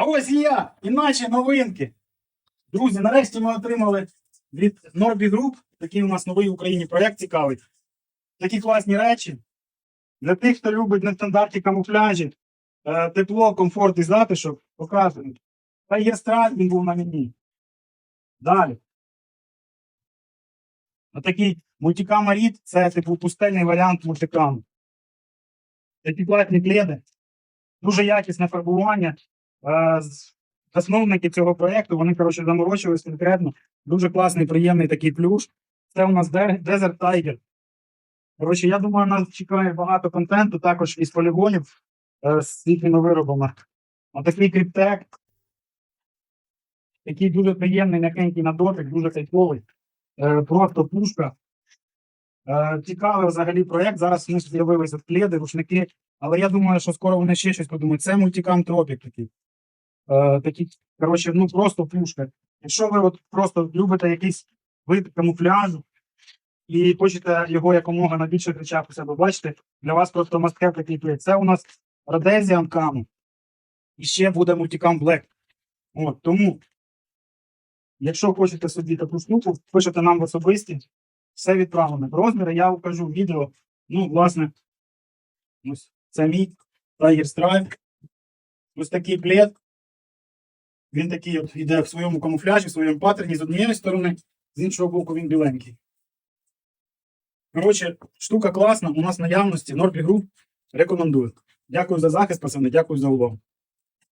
А ось і я, і наші новинки. Друзі, нарешті ми отримали від Norby Group, такий у нас новий в Україні проєкт цікавий. Такі класні речі. Для тих, хто любить нестандартні камуфляжі, е, тепло, комфорт і затишок, показуємо. Та є страх, він був на мені. Далі. Отакий мультикам Аріт це типу пустельний варіант мультикаму. Такі класні пледи, дуже якісне фарбування. Засновники цього проєкту, вони, коротше, заморочились конкретно. Дуже класний, приємний такий плюш. Це у нас Desert Tiger. Коротше, я думаю, нас чекає багато контенту, також із полігонів е, з їхніми виробами. Отакий криптек. Який дуже приємний, м'якенький на дотик, дуже кайфовий. Е, просто пушка. Е, цікавий взагалі проєкт. Зараз нас з'явилися пледи, рушники. Але я думаю, що скоро вони ще щось подумають. Це мультикам тропік такий. Е, такі, коротше, ну просто пушка. Якщо ви от просто любите якийсь вид камуфляжу і хочете його якомога на більших речах у себе бачити, для вас просто мастхев такий плед. Це у нас Rhodesian Camo. І ще буде мультикам Black. От, тому, якщо хочете собі таку штуку, пишете нам в особисті, все відправлено. Розміри я покажу в відео. Ну, власне, ось це мій Tiger Stripe. Ось такий плед. Він такий от іде в своєму камуфляжі, в своєму паттерні з однієї сторони, з іншого боку він біленький. Коротше, штука класна, у нас наявності Nordic Group рекомендую. Дякую за захист, пацани, дякую за увагу.